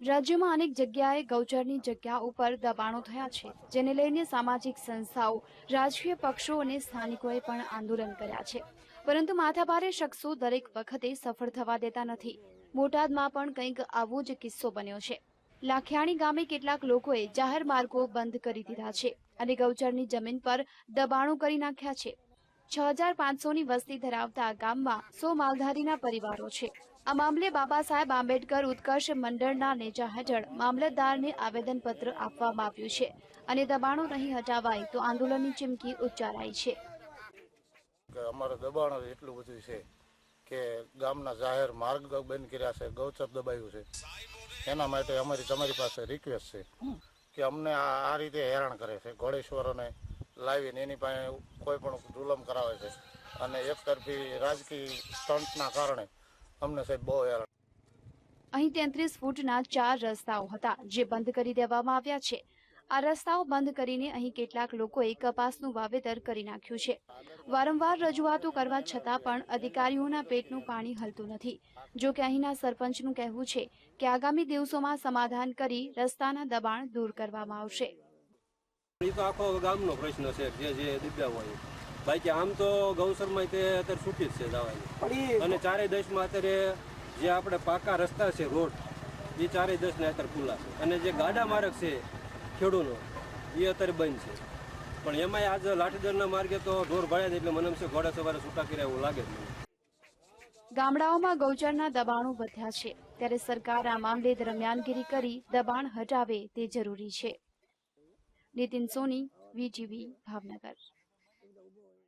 રાજ્યમાં અનેક જગ્યાએ ગૌચરની જગ્યા ઉપર દબાણો થયા છે, જેને લઈને સામાજિક સંસ્થાઓ, રાજકીય પક્ષો અને સ્થાનિકોએ પણ આંદોલન કર્યા છે. પરંતુ માથાભારે શખ્સો દરેક વખતે સફળ થવા દેતા નથી. બોટાદમાં પણ કંઈક આવો જ કિસ્સો બન્યો છે. લાખિયાણી ગામે કેટલાક લોકોએ જાહેર માર્ગો બંધ કરી દીધા છે અને ગૌચરની જમીન પર દબાણો કરી નાખ્યા છે. છ હજાર પાંચસોની વસ્તી ધરાવતા ગામમાં સો માલધારીના પરિવારો છે. આ મામલે બાબા સાહેબ આંબેડકર ઉત્કર્ષ મંડળના નેજા હેઠળ મામલતદારને આવેદનપત્ર આપવામાં આવ્યું છે. અને દબાણો નહીં હટાવાય તો આંદોલનની ચીમકી ઉચ્ચારાઈ છે. અમારે દબાણ એટલું બધું છે કે ગામના જાહેર માર્ગ બંધ કર્યા છે, ગૌચર દબાયું છે. એના માટે અમારી, તમારી પાસે રિક્વેસ્ટ છે કે અમને આ રીતે હેરાન કરે છે, ઘોડેશ્વરોને લાવીને એની પાસે કોઈ પણ જુલમ કરાવે છે. અને એક તરફી રાજકીય સ્ટન્ટના કારણે અમને સાહેબ બહુ હેરાન. અહીં તેત્રીસ ફૂટના ચાર રસ્તાઓ હતા જે બંધ કરી દેવામાં આવ્યા છે. આ રસ્તાઓ બંધ કરીને અહીં કેટલાક લોકોએ કપાસનું વાવેતર કરી નાખ્યું છે. વારંવાર રજૂઆતો કરવા છતાં પણ અધિકારીઓના પેટનું પાણી હલતું નથી. જો કે અહીંના સરપંચનું કહેવું છે કે આગામી દિવસોમાં સમાધાન કરી રસ્તાના દબાણ દૂર કરવામાં આવશે. આખો ગામનો પ્રશ્ન છે જે જે દિવ્યા હોય. બાકી આમ તો ગૌસરમાં તે અત્યારે છૂટી જ છે જવાની અને ચારેય દેશમાં અત્યારે જે આપણે પાકા રસ્તા છે રોડ એ ચારેય દેશને અત્યારે ખુલ્લા છે. અને જે ગાડા માર્ગ છે ખેડૂનો એ અત્યારે બંધ છે. પણ એમાંય આજ લાઠીદરના માર્ગે તો ઢોર ભળ્યા એટલે મને છે ઘોડા સવારે છૂટા કર્યા એવું લાગે ગામડાઓમાં ગૌચરના દબાણો વધ્યા છે. ત્યારે સરકાર આ મામલે દરમિયાનગીરી કરી દબાણ હટાવે તે જરૂરી છે. નીતિન સોની વીટીવી ભાવનગર.